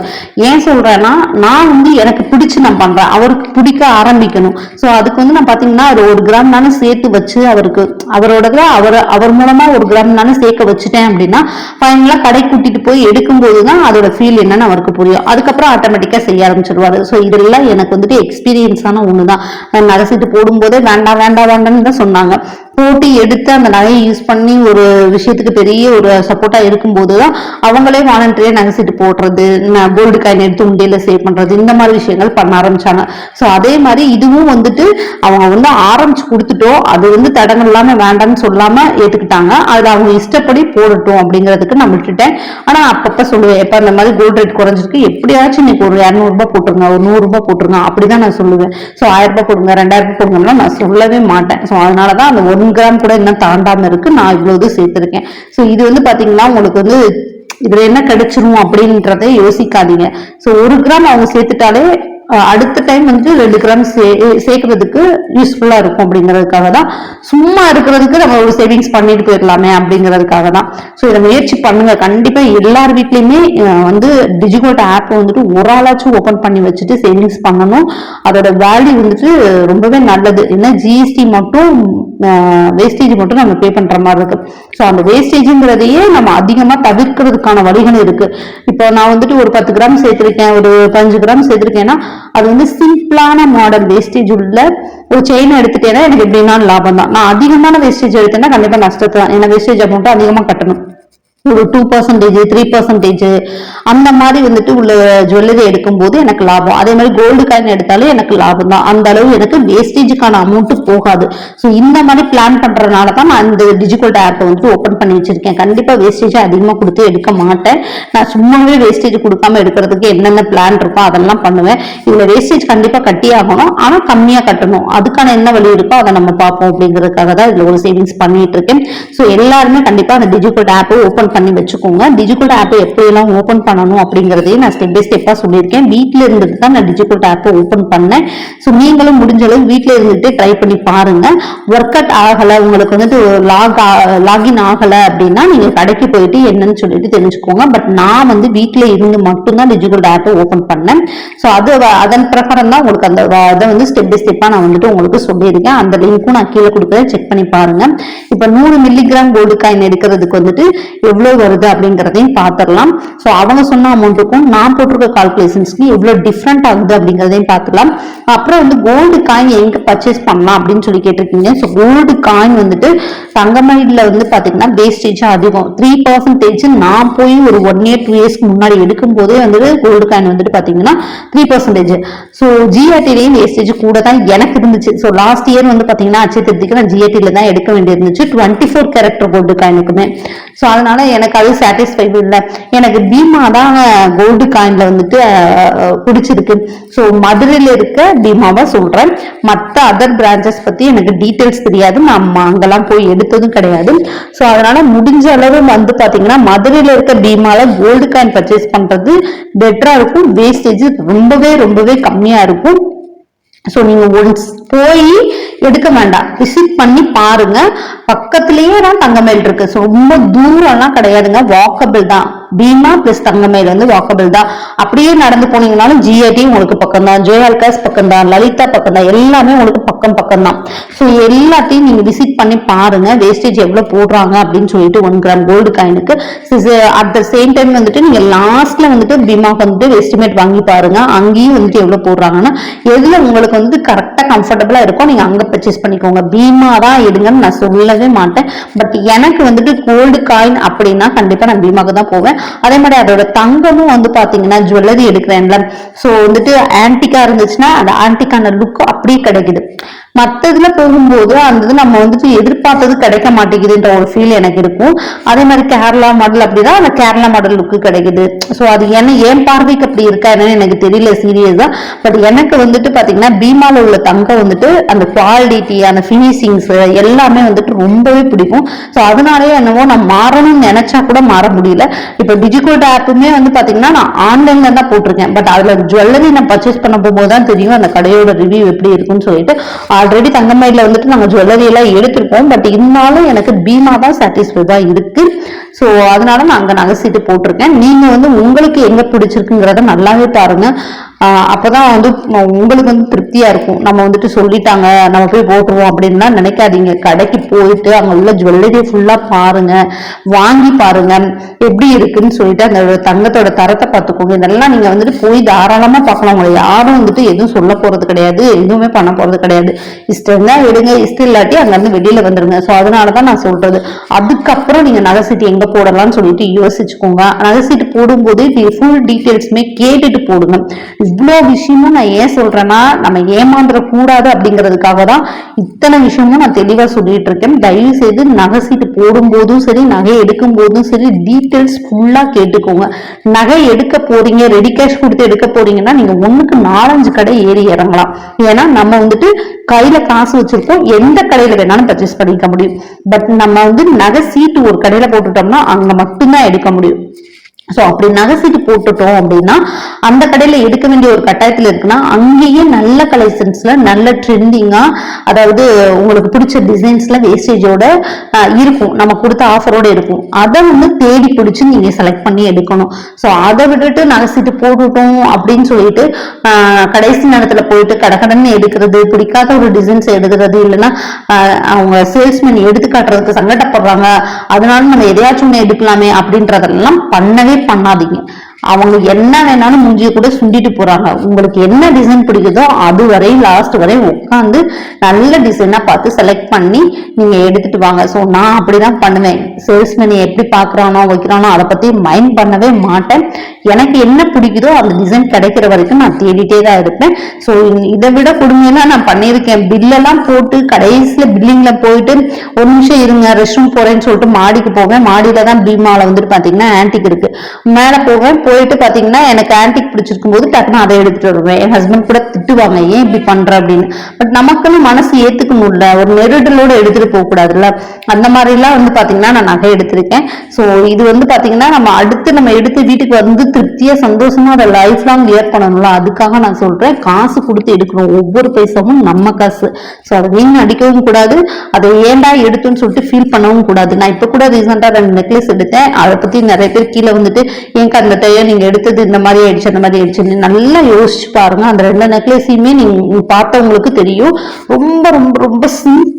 ஏன் சொல்றேன்னா நான் வந்து எனக்கு பிடிச்சு நான் பண்றேன். அவருக்கு பிடிக்க ஆரம்பிக்கணும். ஸோ அதுக்கு வந்து நான் பாத்தீங்கன்னா ஒரு ஒரு கிராம் நானும் சேர்த்து வச்சு அவருக்கு அவரோட அவர் அவர் மூலமா ஒரு கிராம் நானும் சேர்க்க வச்சுட்டேன் அப்படின்னா ஃபைனலா கடை கூட்டிட்டு போய் எடுக்கும்போது தான் அதோட ஃபீல் என்னன்னு அவருக்கு புரியும். அதுக்கப்புறம் ஆட்டோமேட்டிக்கா செய்ய ஆரம்பிச்சிருவாரு. ஸோ இதெல்லாம் எனக்கு வந்துட்டு எக்ஸ்பீரியன்ஸான ஒண்ணுதான். நான் நரசிட்டு போடும்போதே வேண்டாம் வேண்டாம் வேண்டாம்னு தான் சொன்னாங்க. போட்டு எடுத்து அந்த நகையை யூஸ் பண்ணி ஒரு விஷயத்துக்கு பெரிய ஒரு சப்போர்ட்டா இருக்கும்போது தான் அவங்களே வாலண்டரியா நகை சீட்டு போடுறது கோல்டு காயின் எடுத்து உண்டியில சேவ் பண்றது இந்த மாதிரி விஷயங்கள் பண்ண ஆரம்பிச்சாங்க. ஸோ அதே மாதிரி இதுவும் வந்துட்டு அவங்க வந்து ஆரம்பிச்சு கொடுத்துட்டோம். அது வந்து தடங்கள் இல்லாம வேண்டாம்னு சொல்லாம ஏத்துக்கிட்டாங்க. அதுல அவங்க இஷ்டப்படி போடட்டும் அப்படிங்கிறதுக்கு நான் விட்டுட்டேன். ஆனா அப்பப்ப சொல்லுவேன் எப்ப அந்த மாதிரி கோல்டு ரேட் குறைஞ்சிருக்கு. எப்படியாச்சும் இன்னைக்கு ஒரு இரநூறு ரூபாய் போட்டுருங்க ஒரு நூறு ரூபாய் போட்டுருங்க. அப்படிதான் நான் சொல்லுவேன். ஸோ ஆயிரம் ரூபாய் போடுங்க ரெண்டாயிரம் ரூபாய் போடுங்கன்னா நான் சொல்லவே மாட்டேன். ஸோ அதனாலதான் அந்த ஒன் கிராம் கூட இன்னும் தாண்டாம இருக்கு. நான் இவ்வளவு இது சேர்த்துருக்கேன். ஸோ இது வந்து பாத்தீங்கன்னா உங்களுக்கு வந்து இதுல என்ன கிடைச்சிரும் அப்படின்றத யோசிக்காதீங்க. ஸோ ஒரு கிராம் அவங்க சேர்த்துட்டாலே அடுத்த டைம் வந்து ரெண்டு கிராம் சே சேர்க்கறதுக்கு யூஸ்ஃபுல்லா இருக்கும் அப்படிங்கிறதுக்காக தான். சும்மா இருக்கிறதுக்கு நம்ம ஒரு சேவிங்ஸ் பண்ணிட்டு போயிடலாமே அப்படிங்கிறதுக்காக தான். ஸோ இதை முயற்சி பண்ணுங்க. கண்டிப்பா எல்லார் வீட்லயுமே வந்து டிஜிகோட் ஆப் வந்துட்டு ஒரு ஆளாச்சும் ஓபன் பண்ணி வச்சுட்டு சேவிங்ஸ் பண்ணணும். அதோட வேல்யூ வந்துட்டு ரொம்பவே நல்லது. ஏன்னா ஜிஎஸ்டி மட்டும் வேஸ்டேஜ் மட்டும் நம்ம பே பண்ற மாதிரி இருக்கு. ஸோ அந்த வேஸ்டேஜ்ங்கிறதையே நம்ம அதிகமா தவிர்க்கிறதுக்கான வழிகள் இருக்கு. இப்போ நான் வந்துட்டு ஒரு பத்து கிராம் சேர்த்திருக்கேன் ஒரு பதினஞ்சு கிராம் சேர்த்திருக்கேன்னா அது வந்து சிம்பிளான மாடல் வேஸ்டேஜ் உள்ள ஒரு செயின் எடுத்துட்டேன்னா எனக்கு எப்படின்னா லாபம் தான் நான் அதிகமான வேஸ்டேஜ் எடுத்தேன்னா கண்டிப்பா நஷ்டத்தை தான் ஏன்னா வேஸ்டேஜ் அமௌண்ட் அதிகமா கட்டணும். ஒரு டூ பர்சன்டேஜ் த்ரீ பர்சன்டேஜ் அந்த மாதிரி வந்துட்டு உள்ள ஜுவல்லரி எடுக்கும்போது எனக்கு லாபம். அதே மாதிரி கோல்டு காயின் எடுத்தாலும் எனக்கு லாபம் தான். அந்த அளவு எனக்கு வேஸ்டேஜுக்கான அமௌண்ட் போகாது. ஸோ இந்த மாதிரி பிளான் பண்றதுனால தான் நான் இந்த டிஜிட்டல் ஆப்பை வந்துட்டு ஓப்பன் பண்ணி வச்சிருக்கேன். கண்டிப்பா வேஸ்டேஜ் அதிகமாக கொடுத்து எடுக்க மாட்டேன். நான் சும்மாவே வேஸ்டேஜ் கொடுக்காம எடுக்கிறதுக்கு என்னென்ன பிளான் இருக்கோ அதெல்லாம் பண்ணுவேன். இதுல வேஸ்டேஜ் கண்டிப்பா கட்டி ஆகணும். ஆனா கம்மியா கட்டணும். அதுக்கான என்ன வழி இருக்கோ அதை நம்ம பார்ப்போம் அப்படிங்கிறதுக்காக தான் இதுல ஒரு சேவிங்ஸ் பண்ணிட்டு இருக்கேன். ஸோ எல்லாருமே கண்டிப்பா அந்த டிஜிட்டல் ஆப்பை ஓப்பன் பண்ணி வச்சுக்கோங்க. டிஜிட்டல் ஆப்பை எப்படியெல்லாம் ஓப்பன் பண்ணணும் அப்படிங்கிறதையும் நான் ஸ்டெப் பை ஸ்டெப்பா சொல்லியிருக்கேன். வீட்டில் இருந்துட்டு தான் நான் டிஜிட்டல் ஆப்பை ஓப்பன் பண்ணேன். ஸோ நீங்களும் முடிஞ்ச அளவு வீட்டில் இருந்துட்டு ட்ரை பண்ணி பாருங்க. ஒர்க் அவுட் ஆகலை உங்களுக்கு வந்துட்டு லாக் லாகின் ஆகலை அப்படின்னா நீங்கள் கடைக்கு போயிட்டு என்னன்னு சொல்லிட்டு தெரிஞ்சுக்கோங்க. பட் நான் வந்து வீட்டில் இருந்து மட்டும்தான் டிஜிட்டல் ஆப்பை ஓப்பன் பண்ணேன். ஸோ அது அதன் பிரகாரம் தான் உங்களுக்கு அந்த அதை வந்து ஸ்டெப் பை ஸ்டெப்பா நான் வந்துட்டு உங்களுக்கு சொல்லியிருக்கேன். அந்த லிங்க்கும் நான் கீழே கொடுக்குறேன். செக் பண்ணி பாருங்க. இப்போ நூறு மில்லிகிராம் கோல்டு காயின் எடுக்கிறதுக்கு வந்துட்டு எவ்வளோ வருது அப்படிங்கிறதையும் பார்த்துடலாம் ஸோ அவங்க சொன்ன அமௌண்ட்டுக்கும் நான் போட்டிருக்க கால்குலேஷன்ஸ்க்கு எவ்வளோ டிஃப்ரெண்ட் ஆகுது அப்படிங்கிறதையும் பார்த்துக்கலாம் அப்புறம் வந்து கோல்டு காயின் எங்கே பர்ச்சேஸ் பண்ணலாம் அப்படின்னு சொல்லி கேட்டிருக்கீங்க. ஸோ கோல்டு காயின் வந்துட்டு தங்கமணியில் வந்து பார்த்தீங்கன்னா வேஸ்டேஜ் அதிகம். த்ரீ பர்சன்டேஜ் நான் போய் ஒரு ஒன் இயர் டூ இயர்ஸ்க்கு முன்னாடி எடுக்கும் போதே வந்துட்டு கோல்டு காயின் வந்துட்டு பார்த்தீங்கன்னா த்ரீ பர்சன்டேஜ் ஸோ ஜிஆர்டிலையும் வேஸ்டேஜ் கூட தான் எனக்கு இருந்துச்சு. ஸோ லாஸ்ட் இயர் வந்து பார்த்தீங்கன்னா அச்சய திருத்திக்கு நான் ஜிஆர்டியில் தான் எடுக்க வேண்டியிருந்துச்சு. டுவெண்ட்டி ஃபோர் கேரக்டர் கோல்டு காயினுக்குமே ஸோ அதனால எனக்கு அது சாட்டிஸ்ஃபைடு இல்லை. எனக்கு பீமா தான் கோல்டு காயின்ல வந்துட்டு பிடிச்சிருக்கு. ஸோ மதுரையில் இருக்க பீமாவை சொல்றேன். மற்ற அதர் பிரான்ச்சஸ் பத்தி எனக்கு டீட்டெயில்ஸ் தெரியாது. நான் அங்கெல்லாம் போய் எடுத்ததும் கிடையாது. ஸோ அதனால முடிஞ்ச அளவு வந்து பாத்தீங்கன்னா மதுரையில் இருக்க பீமால கோல்டு காயின் பர்ச்சேஸ் பண்றது பெட்டரா இருக்கும். வேஸ்டேஜ் ரொம்பவே ரொம்பவே கம்மியா இருக்கும். ஸோ நீங்கள் ஒன்ஸ் போய் எடுக்க வேண்டாம். விசிட் பண்ணி பாருங்க. பக்கத்திலேயே தான் தங்கமேல் இருக்கு. ஸோ ரொம்ப தூரம்லாம் கிடையாதுங்க. வாக்கபிள் தான். பீமா பிளஸ் தங்கமேல் வந்து வாக்கபிள் தான். அப்படியே நடந்து போனீங்கனாலும் ஜிஐடி உங்களுக்கு பக்கம் தான் ஜோயால்காஸ் பக்கம் தான் லலிதா பக்கம் தான் எல்லாமே உங்களுக்கு பக்கம் பக்கம் தான் ஸோ எல்லாத்தையும் நீங்க விசிட் பண்ணி பாருங்க. வேஸ்டேஜ் எவ்வளவு போடுறாங்க அப்படின்னு சொல்லிட்டு ஒன் கிராம் கோல்டு காயினுக்கு அட் த சேம் டைம் வந்துட்டு நீங்க லாஸ்ட்ல வந்துட்டு பீமாவுக்கு வந்துட்டு எஸ்டிமேட் வாங்கி பாருங்க. அங்கேயும் வந்துட்டு எவ்வளவு போடுறாங்கன்னா எதுல உங்களுக்கு வந்து கரெக்டா கம்ஃபர்ட் கம்ஃபர்டபுளாக இருக்கோ நீங்க அங்க பர்ச்சேஸ் பண்ணிக்கோங்க. பீமா தான் எடுங்கன்னு நான் சொல்லவே மாட்டேன். பட் எனக்கு வந்துட்டு கோல்டு காயின் அப்படின்னா கண்டிப்பா நான் பீமாக்கு தான் போவேன். அதே மாதிரி அதோட தங்கமும் வந்து பாத்தீங்கன்னா ஜுவல்லரி எடுக்கிறேன்ல. ஸோ வந்துட்டு ஆன்டிக்கா இருந்துச்சுன்னா அந்த ஆன்டிக்கான லுக் அப்படியே கிடைக்குது. மற்றதுல போகும்போது அந்த இது நம்ம வந்துட்டு எதிர்பார்த்தது கிடைக்க மாட்டேங்குதுன்ற ஒரு ஃபீல் எனக்கு இருக்கும். அதே மாதிரி கேரளா மாடல் அப்படின்னா அந்த கேரளா மாடல் லுக்கு கிடைக்குது. ஸோ அது என்ன என் பார்வைக்கு அப்படி இருக்கா என்னன்னு எனக்கு தெரியல சீரியஸா பட் எனக்கு வந்துட்டு பாத்தீங்கன்னா பீமாவில் உள்ள தங்கம் வந்துட்டு அந்த குவாலிட்டி அந்த ஃபினிஷிங்ஸ் எல்லாமே வந்துட்டு ரொம்பவே பிடிக்கும். ஸோ அதனாலயே என்னவோ நான் மாறணும்னு நினைச்சா கூட மாற முடியல. இப்போ டிஜிகோட் ஆப்புமே வந்து பார்த்தீங்கன்னா நான் ஆன்லைன்ல தான் போட்டிருக்கேன். பட் அதில் ஜுவல்லரி நான் பர்ச்சேஸ் பண்ண போகும்போது தான் தெரியும் அந்த கடையோட ரிவ்யூ எப்படி இருக்குன்னு சொல்லிட்டு. ஆல்ரெடி தங்கமயில வந்துட்டு நாங்கள் ஜுவல்லரி எல்லாம் எடுத்திருக்கோம் பட் இருந்தாலும் எனக்கு பீமா தான் சாட்டிஸ்ஃபைடா இருக்கு. ஸோ அதனால நான் அங்கே நகை சீட்டு போட்டிருக்கேன். நீங்கள் வந்து உங்களுக்கு எங்கே பிடிச்சிருக்குங்கிறத நல்லாவே பாருங்க. அப்போதான் வந்து உங்களுக்கு வந்து திருப்தியாக இருக்கும். நம்ம வந்துட்டு சொல்லிட்டாங்க நம்ம போய் போட்டுருவோம் அப்படின்லாம் நினைக்காதீங்க. கடைக்கு போயிட்டு அங்கே உள்ள ஜுவல்லரி ஃபுல்லாக பாருங்கள் வாங்கி பாருங்க. எப்படி இருக்குன்னு சொல்லிட்டு அந்த தங்கத்தோட தரத்தை பார்த்துக்கோங்க. இதெல்லாம் நீங்கள் வந்துட்டு போய் தாராளமாக பார்க்கலாம். உங்களை யாரும் வந்துட்டு எதுவும் சொல்ல போகிறது கிடையாது. எதுவுமே பண்ண போகிறது கிடையாது. இஷ்டம் தான் எடுங்க. இஷ்டம் இல்லாட்டி அங்கேருந்து வெளியில் வந்துடுங்க ஸோ அதனால தான் நான் சொல்கிறது அதுக்கப்புறம் நீங்கள் நகை சீட்டு எங்கே போடலாம்னு சொல்லிட்டு யோசிச்சுக்கோங்க. நகை சீட்டு போடும்போது ஃபுல் டீட்டெயில்ஸுமே கேட்டுட்டு போடுங்க. இவ்வளோ விஷயமும் நான் ஏன் சொல்றேன்னா நம்ம ஏமாந்துட கூடாது அப்படிங்கிறதுக்காக தான் இத்தனை விஷயமும் நான் தெளிவா சொல்லிட்டு இருக்கேன் தயவு செய்து நகை சீட்டு போடும்போதும் சரி நகை எடுக்கும் போதும் சரி டீட்டெயில்ஸ் ஃபுல்லா கேட்டுக்கோங்க. நகை எடுக்க போறீங்க ரெடி கேஷ் கொடுத்து எடுக்க போறீங்கன்னா நீங்க ஒண்ணுக்கு நாலஞ்சு கடை ஏறி இறங்கலாம். ஏன்னா நம்ம வந்துட்டு கையில காசு வச்சிருக்கோம் எந்த கடையில வேணாலும் பர்ச்சேஸ் பண்ணிக்க முடியும். பட் நம்ம வந்து நகை சீட்டு ஒரு கடையில போட்டுட்டோம்னா அங்க மட்டும்தான் எடுக்க முடியும். ஸோ அப்படி நகைச்சிட்டு போட்டுட்டோம் அப்படின்னா அந்த கடையில் எடுக்க வேண்டிய ஒரு கட்டாயத்தில் இருக்குன்னா அங்கேயே நல்ல கலெக்ஷன்ஸில் நல்ல ட்ரெண்டிங்காக அதாவது உங்களுக்கு பிடிச்ச டிசைன்ஸில் வேஸ்டேஜோட இருக்கும். நம்ம கொடுத்த ஆஃபரோடு இருக்கும். அதை வந்து தேடி பிடிச்சி நீங்கள் செலக்ட் பண்ணி எடுக்கணும். ஸோ அதை விட்டுட்டு நகை போட்டுட்டோம் அப்படின்னு சொல்லிட்டு கடைசி நேரத்தில் போயிட்டு கடகடன்னு எடுக்கிறது பிடிக்காத ஒரு டிசைன்ஸ் எடுக்கிறது இல்லைன்னா அவங்க சேல்ஸ்மேன் எடுத்து காட்டுறதுக்கு சங்கடப்படுறாங்க அதனால நம்ம எதையாச்சும் எடுக்கலாமே அப்படின்றதெல்லாம் பண்ணவே பண்ணாதீங்க அவங்க என்ன வேணாலும் மூஞ்சிய கூட சுண்டிட்டு போறாங்க. உங்களுக்கு என்ன டிசைன் பிடிக்குதோ அது வரை லாஸ்ட் வரை உட்காந்து நல்ல டிசைனா பார்த்து செலக்ட் பண்ணி நீங்க எடுத்துட்டு வாங்க. ஸோ நான் அப்படிதான் பண்ணுவேன். சேல்ஸ்மேன் எப்படி பாக்குறானோ வைக்கிறானோ அதை பத்தி மைண்ட் பண்ணவே மாட்டேன். எனக்கு என்ன பிடிக்குதோ அந்த டிசைன் கிடைக்கிற வரைக்கும் நான் தேடிட்டே தான் இருப்பேன். ஸோ இதை விட கொடுமையெல்லாம் நான் பண்ணியிருக்கேன். பில்லெல்லாம் போட்டு கடைசியில பில்லிங்ல போயிட்டு ஒரு நிமிஷம் இருங்க ரெஸ்ட் ரூம் போறேன்னு சொல்லிட்டு மாடிக்கு போவேன். மாடியில தான் பீமால வந்துட்டு பாத்தீங்கன்னா ஆன்டிக் இருக்கு. மேல போவேன் போயிட்டு பாத்தீங்கன்னா எனக்கு ஆன்டிக் பிடிச்சிருக்கும் போது டக்குன்னு அதை எடுத்துட்டு வருவேன். என் ஹஸ்பண்ட் கூட திட்டுவாங்க ஏன் இப்படி பண்ற? அப்படின்னு. பட் நமக்குன்னு மனசு ஏத்துக்க முடியல ஒரு நெருடலோட எடுத்துட்டு போக கூடாதுல்ல. அந்த மாதிரி எல்லாம் வந்து பாத்தீங்கன்னா நான் நகை எடுத்திருக்கேன். சோ இது வந்து பாத்தீங்கன்னா நம்ம அடுத்து நம்ம எடுத்து வீட்டுக்கு வந்து திருப்தியா சந்தோஷமா அதை லைஃப் லாங் வியர் பண்ணணும்ல. அதுக்காக நான் சொல்றேன். காசு கொடுத்து எடுக்கணும். ஒவ்வொரு பைசாவும் நம்ம காசு. சோ அதை வீண் அடிக்கவும் கூடாது. அதை ஏண்டா எடுத்துன்னு சொல்லிட்டு ஃபீல் பண்ணவும் கூடாது. நான் இப்ப கூட ரீசெண்டா ரெண்டு நெக்லஸ் எடுத்தேன். அதை பத்தி நிறைய பேர் கீழே வந்துட்டு எனக்கு அந்த டைம் நீங்க எடுத்தது இந்த மாதிரி ஆயிடுச்சு அந்த மாதிரி ஆயிடுச்சுன்னு நல்லா யோசிச்சு பாருங்க. அந்த ரெண்டு நெக்லஸ் நெக்லஸையுமே நீங்க பார்த்தவங்களுக்கு தெரியும். ரொம்ப ரொம்ப ரொம்ப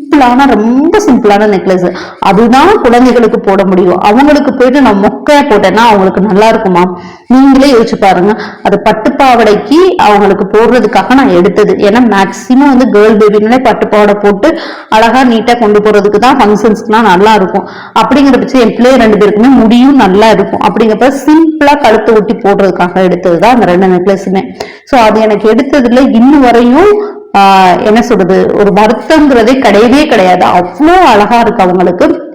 சிம்பிளான ரொம்ப சிம்பிளான நெக்லஸ் அதுதான் குழந்தைகளுக்கு போட முடியும். அவங்களுக்கு போயிட்டு நான் மொக்கையா போட்டேன்னா அவங்களுக்கு நல்லா இருக்குமா? நீங்களே யோசிச்சு பாருங்க. அது பட்டுப்பாவடைக்கு அவங்களுக்கு போடுறதுக்காக நான் எடுத்தது. ஏன்னா மேக்சிமம் வந்து கேர்ள் பேபினாலே பட்டுப்பாவடை போட்டு அழகா நீட்டா கொண்டு போறதுக்கு தான் ஃபங்க்ஷன்ஸ்க்குலாம் நல்லா இருக்கும். அப்படிங்கிற பட்சம் என் பிள்ளைய ரெண்டு பேருக்குமே முடியும் நல்லா இருக்கும். அப்படிங்கிறப்ப சிம்பிளா கழுத்து ஒட்டி போடுறதுக்காக எடுத்தது தான் அந்த ரெண்டு நெக்லஸுமே ஸோ அது எனக்கு எடுத்ததுல இன்னும் வரையும் என்ன சொல்றது? ஒரு வருத்தங்கிறதே கிடையவே கிடையாது. அவ்வளோ அழகா இருக்கு அவங்களுக்கு.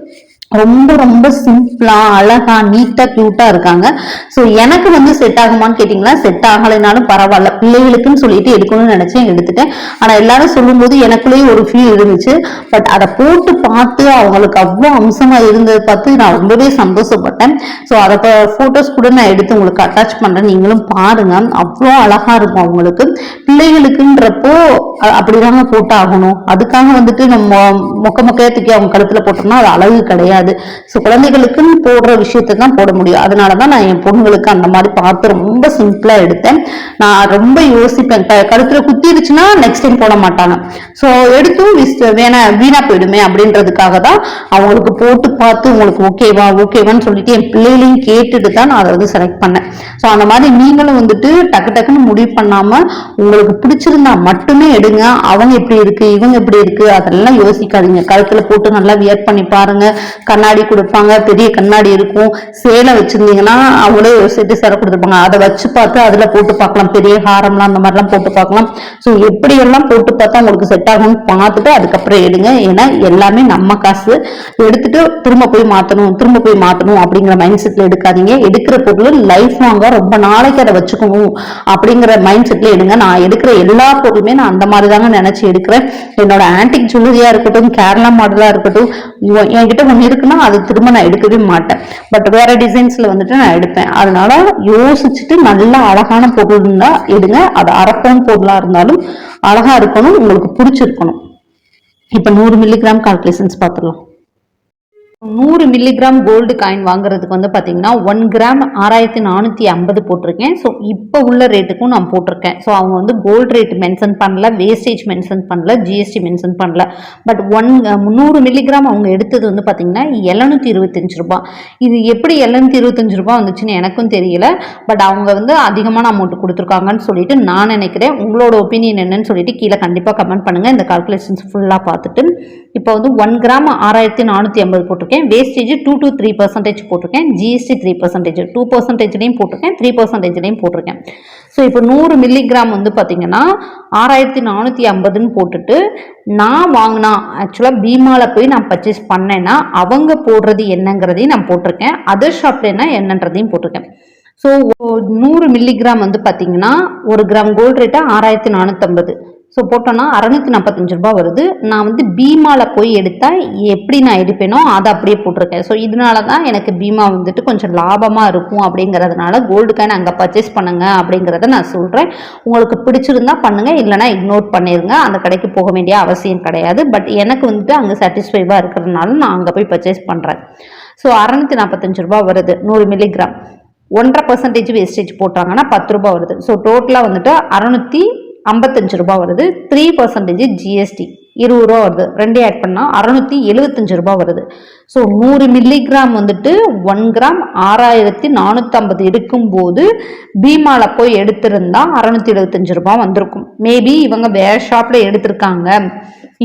ரொம்ப ரொம்ப சிம்பிளா அழகா நீட்டா கியூட்டா இருக்காங்க. ஸோ எனக்கு வந்து செட் ஆகுமான்னு கேட்டீங்கன்னா செட் ஆகலைனாலும் பரவாயில்ல. பிள்ளைகளுக்குன்னு சொல்லிட்டு எடுக்கணும்னு நினைச்சேன் எடுத்துட்டேன். ஆனா எல்லாரும் சொல்லும்போது எனக்குள்ளேயே ஒரு ஃபீல் இருந்துச்சு. பட் அதை போட்டு பார்த்து அவங்களுக்கு அவ்வளோ அம்சமா இருந்ததை பார்த்து நான் ரொம்பவே சந்தோஷப்பட்டேன். ஸோ அதை போட்டோஸ் கூட நான் எடுத்து உங்களுக்கு அட்டாச் பண்றேன். நீங்களும் பாருங்க. அவ்வளோ அழகா இருக்கும் அவங்களுக்கு. பிள்ளைகளுக்குன்றப்போ அப்படிதாங்க போட்டு ஆகணும் அதுக்காக வந்துட்டு நம்ம மொக்க மொக்கையா தூக்கி அவங்க கழுத்துல போட்டோம்னா அது அழகு கிடையாது. கிடையாது. ஸோ குழந்தைகளுக்குன்னு போடுற விஷயத்தை தான் போட முடியும். அதனால தான் நான் என் பொண்ணுங்களுக்கு அந்த மாதிரி பார்த்து ரொம்ப சிம்பிளா எடுத்தேன். நான் ரொம்ப யோசிப்பேன். கழுத்தில் குத்திடுச்சுன்னா குத்திருச்சுன்னா நெக்ஸ்ட் டைம் போட மாட்டாங்க. ஸோ எடுத்தும் வேணா வீணா போயிடுமே அப்படின்றதுக்காக தான் அவங்களுக்கு போட்டு பார்த்து உங்களுக்கு ஓகேவா ஓகேவான்னு சொல்லிட்டு என் பிள்ளைகளையும் கேட்டுட்டு தான் நான் அதை வந்து செலக்ட் பண்ணேன். ஸோ அந்த மாதிரி நீங்களும் வந்துட்டு டக்கு டக்குன்னு முடிவு பண்ணாமல் உங்களுக்கு பிடிச்சிருந்தா மட்டுமே எடுங்க. அவங்க எப்படி இருக்கு இவங்க எப்படி இருக்கு அதெல்லாம் யோசிக்காதீங்க. கழுத்தில் போட்டு நல்லா வியர் பண்ணி பாருங்க. கண்ணாடி கொடுப்பாங்க. பெரிய கண்ணாடி இருக்கும். சேலை வச்சிருந்தீங்கன்னா அவங்களே ஒரு செட்டு சேலை கொடுத்துருப்பாங்க. அதை வச்சு பார்த்து அதில் போட்டு பார்க்கலாம். பெரிய ஹாரம்லாம் அந்த மாதிரிலாம் போட்டு பார்க்கலாம். ஸோ எப்படியெல்லாம் போட்டு பார்த்தா உங்களுக்கு செட் ஆகும்னு பார்த்துட்டு அதுக்கப்புறம் எடுங்க. ஏன்னா எல்லாமே நம்ம காசு. எடுத்துட்டு திரும்ப போய் மாற்றணும் திரும்ப போய் மாற்றணும் அப்படிங்கிற மைண்ட் செட்ல எடுக்காதீங்க. எடுக்கிற பொருள் லைஃப் லாங்காக ரொம்ப நாளைக்கு அதை வச்சுக்கணும் அப்படிங்கிற மைண்ட் செட்ல எடுங்க. நான் எடுக்கிற எல்லா பொருளுமே நான் அந்த மாதிரி தாங்க நினச்சி எடுக்கிறேன். என்னோட ஆன்டிக் ஜுவல்லரியா இருக்கட்டும் கேரளா மாடலா இருக்கட்டும் என்கிட்ட ஒன்று இருக்குன்னா அது திரும்ப நான் எடுக்கவே மாட்டேன். பட் வேற டிசைன்ஸ்ல வந்துட்டு நான் எடுப்பேன். அதனால யோசிச்சுட்டு நல்லா அழகான பொருள் இருந்தா எடுங்க. அது அரப்பம் பொருளா இருந்தாலும் அழகா இருக்கணும் உங்களுக்கு பிடிச்சிருக்கணும். இப்ப நூறு மில்லிகிராம் கால்குலேஷன்ஸ் பார்த்துடலாம். நூறு மில்லிகிராம் கோல்டு காயின் வாங்குறதுக்கு வந்து பார்த்தீங்கன்னா ஒன் கிராம் ஆறாயிரத்தி நானூற்றி ஐம்பது போட்டிருக்கேன். ஸோ இப்போ உள்ள ரேட்டுக்கும் நான் போட்டிருக்கேன். ஸோ அவங்க வந்து கோல்டு ரேட் மென்ஷன் பண்ணல வேஸ்டேஜ் மென்ஷன் பண்ணல ஜிஎஸ்டி மென்ஷன் பண்ணல. பட் ஒன் நூறு மில்லிகிராம் அவங்க எடுத்தது வந்து பார்த்தீங்கன்னா எழுநூத்தி இருபத்தஞ்சு ரூபாய். இது எப்படி எழுநூத்தி இருபத்தஞ்சு ரூபாய் வந்துச்சுன்னு எனக்கும் தெரியல. பட் அவங்க வந்து அதிகமான அமௌண்ட் கொடுத்துருக்காங்கன்னு சொல்லிட்டு நான் நினைக்கிறேன். உங்களோட ஒப்பீனியன் என்னன்னு சொல்லிட்டு கீழே கண்டிப்பாக கமெண்ட் பண்ணுங்க. இந்த கால்குலேஷன்ஸ் ஃபுல்லாக பார்த்துட்டு இப்போ வந்து ஒன் கிராம் ஆறாயிரத்தி நானூற்றி ஐம்பது போட்டிருக்கேன். Wastage two two three percentage போட்டிருக்கேன். ஜிஎஸ்டி த்ரீ பர்சன்டேஜ் டூ பர்சன்டேஜ்லேயும் போட்டிருக்கேன். த்ரீ பர்சன்டேஜ்லேயும் போட்டிருக்கேன். ஸோ இப்போ நூறு மில்லிகிராம் வந்து பார்த்தீங்கன்னா ஆறாயிரத்தி நானூற்றி ஐம்பதுன்னு போட்டுட்டு நான் வாங்கினா ஆக்சுவலாக பீமாவில் போய் நான் பர்ச்சேஸ் பண்ணேன்னா அவங்க போடுறது என்னங்கிறதையும் நான் போட்டிருக்கேன். அதர் ஷாப்லன்னா என்னன்றதையும் போட்டிருக்கேன். ஸோ நூறு மில்லிகிராம் வந்து பார்த்தீங்கன்னா ஒரு கிராம் கோல்ட் ரேட்டா ஆறாயிரத்தி நானூற்றம்பது ஸோ போட்டோன்னா அறநூற்றி நாற்பத்தஞ்சு ரூபாய் வருது. நான் வந்து பீமாவில் போய் எடுத்தால் எப்படி நான் எடுப்பேனோ அதை அப்படியே போட்டிருக்கேன். ஸோ இதனால தான் எனக்கு பீமா வந்துட்டு கொஞ்சம் லாபமாக இருக்கும் அப்படிங்கிறதுனால கோல்டு காயின் அங்கே பர்ச்சேஸ் பண்ணுங்கள் அப்படிங்கிறத நான் சொல்கிறேன் உங்களுக்கு பிடிச்சிருந்தா பண்ணுங்கள் இல்லைனா இக்னோர் பண்ணிடுங்க அந்த கடைக்கு போக வேண்டிய அவசியம் கிடையாது. பட் எனக்கு வந்துட்டு அங்கே சாட்டிஸ்ஃபைவாக இருக்கிறதுனால நான் அங்கே போய் பர்ச்சேஸ் பண்ணுறேன் ஸோ அறநூற்றி நாற்பத்தஞ்சு ரூபா வருது. நூறு மில்லிகிராம் ஒன்றரை பர்சன்டேஜ் வேஸ்டேஜ் போட்டாங்கன்னா பத்து ரூபாய் வருது. ஸோ டோட்டலாக வந்துட்டு அறநூற்றி ஐம்பத்தஞ்சு ரூபாய் வருது. த்ரீ பர்சன்டேஜ் ஜிஎஸ்டி இருபது ரூபா வருது. ரெண்டே ஆட் பண்ணால் அறநூற்றி எழுபத்தஞ்சு ரூபாய் வருது. ஸோ நூறு மில்லிகிராம் வந்துட்டு ஒன் கிராம் ஆறாயிரத்தி நானூற்றம்பது இருக்கும்போது பீமாவில் போய் எடுத்திருந்தா அறநூற்றி எழுபத்தஞ்சு ரூபா வந்திருக்கும். மேபி இவங்க வேறு ஷாப்பில் எடுத்திருக்காங்க.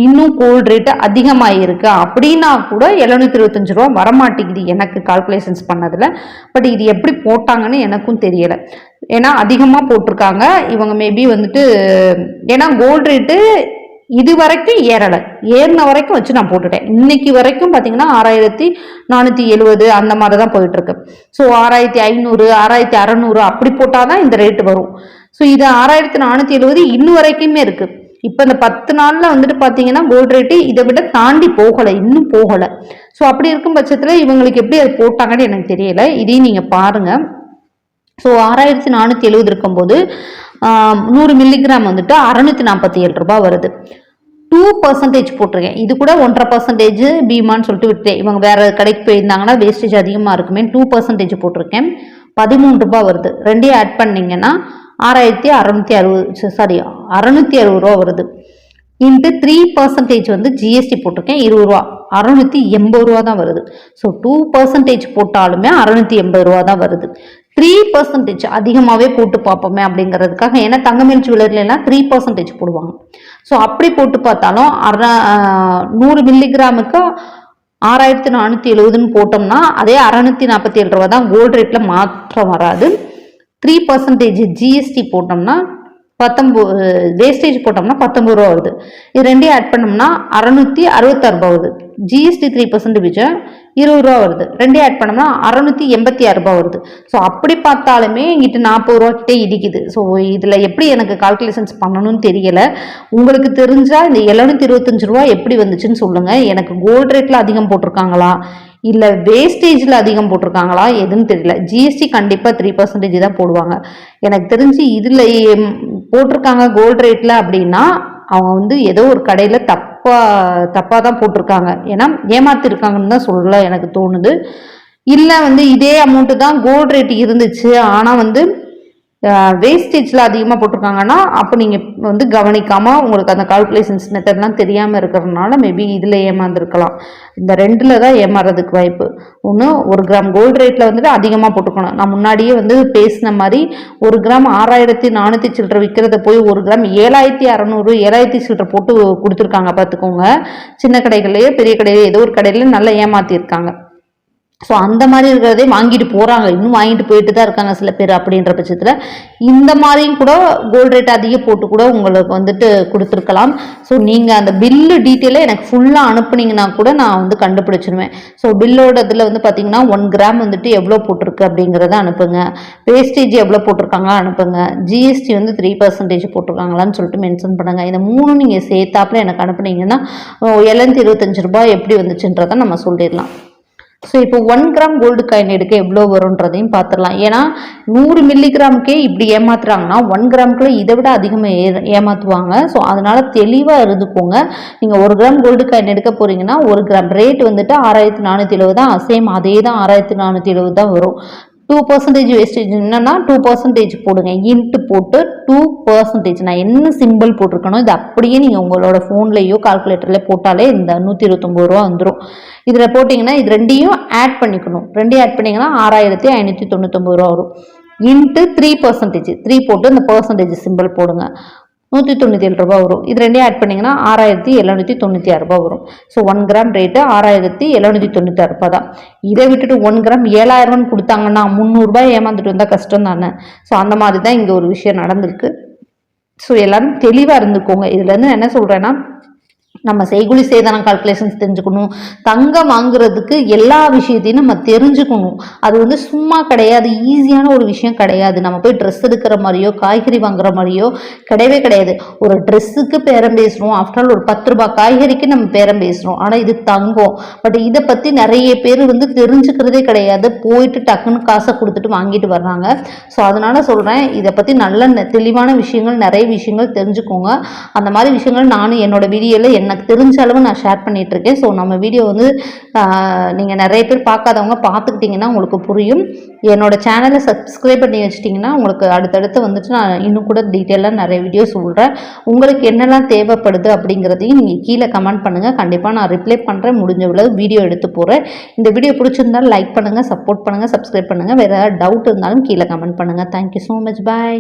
இன்னும் கோல்ட் ரேட்டு அதிகமாகிருக்கு அப்படின்னா கூட எழுநூத்தி இருபத்தஞ்சு ரூபா வரமாட்டேங்குது. எனக்கு கால்குலேஷன்ஸ் பண்ணதில். பட் இது எப்படி போட்டாங்கன்னு எனக்கும் தெரியலை. ஏன்னா அதிகமாக போட்டிருக்காங்க. இவங்க மேபி வந்துட்டு ஏன்னா கோல்டு ரேட்டு இது வரைக்கும் ஏறலை. ஏறின வரைக்கும் வச்சு நான் போட்டுட்டேன். இன்னைக்கு வரைக்கும் பார்த்தீங்கன்னா ஆறாயிரத்தி நானூற்றி எழுபது அந்த மாதிரி தான் போயிட்டுருக்கு. ஸோ ஆறாயிரத்தி ஐநூறு ஆறாயிரத்தி அறநூறு அப்படி போட்டால் தான் இந்த ரேட்டு வரும். ஸோ இது ஆறாயிரத்தி நானூற்றி எழுபது இன்னும் வரைக்குமே இருக்குது இப்போ இந்த பத்து நாளில் வந்துட்டு பார்த்தீங்கன்னா கோல்ட் ரேட்டு இதை விட தாண்டி போகலை இன்னும் போகலை. ஸோ அப்படி இருக்கும் பட்சத்தில் இவங்களுக்கு எப்படி அது போட்டாங்கன்னு எனக்கு தெரியலை. இதையும் நீங்கள் பாருங்கள் ஸோ ஆறாயிரத்தி நானூற்றி எழுபது இருக்கும்போது நூறு மில்லிகிராம் வந்துட்டு அறநூற்றி நாற்பத்தி ஏழு ரூபாய் வருது. டூ பர்சன்டேஜ் போட்டிருக்கேன். இது கூட ஒன்றரை பர்சன்டேஜ் பீமான்னு சொல்லிட்டு விட்டுட்டேன். இவங்க வேற கடைக்கு போயிருந்தாங்கன்னா வேஸ்டேஜ் அதிகமாக இருக்குமே டூ பர்சன்டேஜ் போட்டிருக்கேன். பதிமூணு ரூபாய் வருது. ரெண்டையும் ஆட் பண்ணீங்கன்னா ஆறாயிரத்தி அறநூற்றி அறுபது சாரி அறநூற்றி அறுபது ரூபா வருது. இன்ட்டு த்ரீ பர்சன்டேஜ் வந்து ஜிஎஸ்டி போட்டிருக்கேன். இருபது ரூபா. அறநூற்றி எண்பது ரூபா தான் வருது. ஸோ டூ பர்சன்டேஜ் போட்டாலுமே அறநூற்றி எண்பது ரூபா தான் வருது. த்ரீ பர்சன்டேஜ் அதிகமாகவே போட்டு பார்ப்போமே அப்படிங்கிறதுக்காக ஏன்னா தங்கமேல் ஜுவல்லரிலாம் த்ரீ பர்சன்டேஜ் போடுவாங்க. ஸோ அப்படி போட்டு பார்த்தாலும் அற நூறு மில்லிகிராமுக்கு ஆறாயிரத்தி நானூற்றி எழுபதுன்னு போட்டோம்னா அதே அறநூற்றி நாற்பத்தி ஏழு ரூபா தான் கோல்டு ரேட்டில் மாற்றம் வராது. த்ரீ பர்சன்டேஜ் ஜிஎஸ்டி போட்டோம்னா பத்தொம்பது வேஸ்டேஜ் போட்டோம்னா பத்தொம்பது ரூபா வருது. இது ரெண்டையும் ஆட் பண்ணோம்னா அறநூற்றி அறுபத்தாறு ரூபா வருது. ஜிஎஸ்டி த்ரீ பர்சன்டேஜ் இருபது ரூபா வருது. ரெண்டையும் ஆட் பண்ணோம்னா அறநூற்றி எண்பத்தி ஆறு ரூபா வருது. ஸோ அப்படி பார்த்தாலுமே எங்கிட்ட நாற்பது ரூபா கிட்டே இடிக்குது. ஸோ இதில் எப்படி எனக்கு கால்குலேஷன்ஸ் பண்ணணும்னு தெரியலை. உங்களுக்கு தெரிஞ்சால் இந்த எழுநூத்தி இருபத்தஞ்சு ரூபா எப்படி வந்துச்சுன்னு சொல்லுங்கள் எனக்கு கோல்டு ரேட்டில் அதிகம் போட்டிருக்காங்களா? இல்லை வேஸ்டேஜில் அதிகம் போட்டிருக்காங்களா? எதுன்னு தெரியல. ஜிஎஸ்டி கண்டிப்பாக த்ரீ பர்சன்டேஜ் தான் போடுவாங்க. எனக்கு தெரிஞ்சு இதில் போட்டிருக்காங்க கோல்டு ரேட்டில் அப்படின்னா அவங்க வந்து ஏதோ ஒரு கடையில் தப்பாக தப்பாக தான் போட்டிருக்காங்க. ஏன்னா ஏமாத்திருக்காங்கன்னு தான் சொல்ல எனக்கு தோணுது. இல்லை வந்து இதே அமௌண்ட்டு தான் கோல்டு ரேட் இருந்துச்சு. ஆனால் வந்து வேஸ்டேஜில் அதிகமாக போட்டிருக்காங்கன்னா அப்போ நீங்கள் வந்து கவனிக்காமல் உங்களுக்கு அந்த கால்குலேஷன்ஸ் மெத்தட்லாம் தெரியாமல் இருக்கிறதுனால மேபி இதில் ஏமாந்துருக்கலாம். இந்த ரெண்டில் தான் ஏமாறுறதுக்கு வாய்ப்பு. ஒன்று ஒரு கிராம் கோல்டு ரேட்டில் வந்துட்டு அதிகமாக போட்டுக்கணும். நான் முன்னாடியே வந்து பேசின மாதிரி ஒரு கிராம் ஆறாயிரத்தி நானூற்றி சில்லற விற்கிறத போய் ஒரு கிராம் ஏழாயிரத்தி அறநூறு ஏழாயிரத்தி சில்லற போட்டு கொடுத்துருக்காங்க பார்த்துக்கோங்க. சின்ன கடைகள்லையோ பெரிய கடையிலையோ ஏதோ ஒரு கடையிலையும் நல்லா ஏமாற்றிருக்காங்க ஸோ அந்த மாதிரி இருக்கிறதே வாங்கிட்டு போகிறாங்க இன்னும் வாங்கிட்டு போயிட்டு தான் இருக்காங்க சில பேர் அப்படின்ற பட்சத்தில். இந்த மாதிரியும் கூட கோல்டு ரேட் அதிகம் போட்டு கூட உங்களுக்கு வந்துட்டு கொடுத்துருக்கலாம். ஸோ நீங்கள் அந்த பில்லு டீட்டெயிலை எனக்கு ஃபுல்லாக அனுப்புனீங்கன்னா கூட நான் வந்து கண்டுபிடிச்சிருவேன். ஸோ பில்லோட இதில் வந்து பார்த்தீங்கன்னா ஒன் கிராம் வந்துட்டு எவ்வளோ போட்டிருக்கு அப்படிங்கிறத அனுப்புங்க. வேஸ்டேஜ் எவ்வளோ போட்டிருக்காங்க அனுப்புங்க. ஜிஎஸ்டி வந்து த்ரீ பர்சன்டேஜ் போட்டிருக்காங்களான்னு சொல்லிட்டு மென்ஷன் பண்ணுங்கள் இந்த மூணு நீங்கள் சேர்த்தாப்புல எனக்கு அனுப்புனீங்கன்னா எழுநூத்தி இருபத்தஞ்சு ரூபாய் எப்படி வந்துச்சுன்றதை நம்ம சொல்லிடலாம். ஸோ இப்போ ஒன் கிராம் கோல்டு காயின் எடுக்க எவ்வளோ வரும்ன்றதையும் பார்த்துடலாம். ஏன்னா நூறு மில்லிகிராமுக்கே இப்படி ஏமாத்துறாங்கன்னா ஒன் கிராமுக்குள்ள இதை விட அதிகமாக ஏ ஏமாற்றுவாங்க ஸோ அதனால தெளிவாக இருந்துக்கோங்க. நீங்கள் ஒரு கிராம் கோல்டு காயின் எடுக்க போகிறீங்கன்னா ஒரு கிராம் ரேட் வந்துட்டு ஆறாயிரத்தி நானூற்றி எழுபது தான். சேம் அதே தான் ஆறாயிரத்தி நானூற்றி எழுபது தான் வரும். டூ பர்சன்டேஜ் வேஸ்டேஜ் என்னன்னா டூ பர்சன்டேஜ் போடுங்க. இன்ட்டு போட்டு டூ பர்சன்டேஜ் நான் என்ன சிம்பிள் போட்டிருக்கணும் இது அப்படியே நீங்கள் உங்களோட ஃபோன்லேயோ கால்குலேட்டர்லேயோ போட்டாலே இந்த நூற்றி இருபத்தொம்பது ரூபா வந்துடும் இதில் போட்டிங்கன்னா இது ரெண்டையும் ஆட் பண்ணிக்கணும். ரெண்டையும் ஆட் பண்ணிங்கன்னா ஆறாயிரத்தி ஐநூற்றி தொண்ணூத்தொம்பது ரூபா வரும். இன்ட்டு த்ரீ பர்சன்டேஜ் த்ரீ போட்டு இந்த பர்சன்டேஜ் சிம்பிள் போடுங்க. நூற்றி தொண்ணூற்றி ஏழு ரூபா வரும். இது ரெண்டையும் ஆட் பண்ணிங்கன்னா ஆறாயிரத்தி எழுநூற்றி தொண்ணூற்றி ஆறு ரூபா வரும். ஸோ ஒன் கிராம் ரேட்டு ஆறாயிரத்தி எழுநூற்றி தொண்ணூற்றி ஆறு ரூபா தான். இதை விட்டுட்டு ஒன் கிராம் ஏழாயிரம்னு கொடுத்தாங்கன்னா முந்நூறுரூபா ஏமாந்துட்டு வந்தால் கஷ்டம் தானே? ஸோ அந்த மாதிரி தான் இங்கே ஒரு விஷயம் நடந்திருக்கு. ஸோ எல்லாரும் தெளிவாக இருந்துக்கோங்க. இதுலேருந்து என்ன சொல்கிறேன்னா நம்ம செய்குலி சேதானம் கால்குலேஷன்ஸ் தெரிஞ்சுக்கணும். தங்கம் வாங்குறதுக்கு எல்லா விஷயத்தையும் நம்ம தெரிஞ்சுக்கணும். அது வந்து சும்மா கிடையாது. ஈஸியான ஒரு விஷயம் கிடையாது. நம்ம போய் ட்ரெஸ் எடுக்கிற மாதிரியோ காய்கறி வாங்குற மாதிரியோ கிடையவே கிடையாது. ஒரு ட்ரெஸ்ஸுக்கு பேரம் பேசுகிறோம் ஆஃப்டர் ஆல் ஒரு பத்து ரூபாய் காய்கறிக்கு நம்ம பேரம் பேசுகிறோம் ஆனால் இது தங்கம். பட் இதை பற்றி நிறைய பேர் வந்து தெரிஞ்சுக்கிறதே கிடையாது. போயிட்டு டக்குன்னு காசை கொடுத்துட்டு வாங்கிட்டு வர்றாங்க. ஸோ அதனால் சொல்கிறேன் இதை பற்றி நல்ல தெளிவான விஷயங்கள் நிறைய விஷயங்கள் தெரிஞ்சுக்கோங்க. அந்த மாதிரி விஷயங்கள் நானும் என்னோட வீடியோவில் எனக்கு தெரிஞ்ச அளவு நான் ஷேர் பண்ணிகிட்ருக்கேன் ஸோ நம்ம வீடியோ வந்து நீங்கள் நிறைய பேர் பார்க்காதவங்க பார்த்துக்கிட்டிங்கன்னா உங்களுக்கு புரியும். என்னோடய சேனலை சப்ஸ்கிரைப் பண்ணி வச்சிட்டிங்கன்னா உங்களுக்கு அடுத்தடுத்து வந்துட்டு நான் இன்னும் கூட டீட்டெயிலாக நிறைய வீடியோ சொல்கிறேன் உங்களுக்கு என்னெல்லாம் தேவைப்படுது அப்படிங்கிறதையும் நீங்கள் கீழே கமெண்ட் பண்ணுங்கள் கண்டிப்பாக நான் ரிப்ளை பண்ணுறேன் முடிஞ்ச அளவு வீடியோ எடுத்து போகிறேன் இந்த வீடியோ பிடிச்சிருந்தாலும் லைக் பண்ணுங்கள் சப்போர்ட் பண்ணுங்கள் சப்ஸ்கிரைப் பண்ணுங்கள் வேறு ஏதாவது டவுட் இருந்தாலும் கீழே கமெண்ட் பண்ணுங்கள் தேங்க்யூ ஸோ மச் பாய்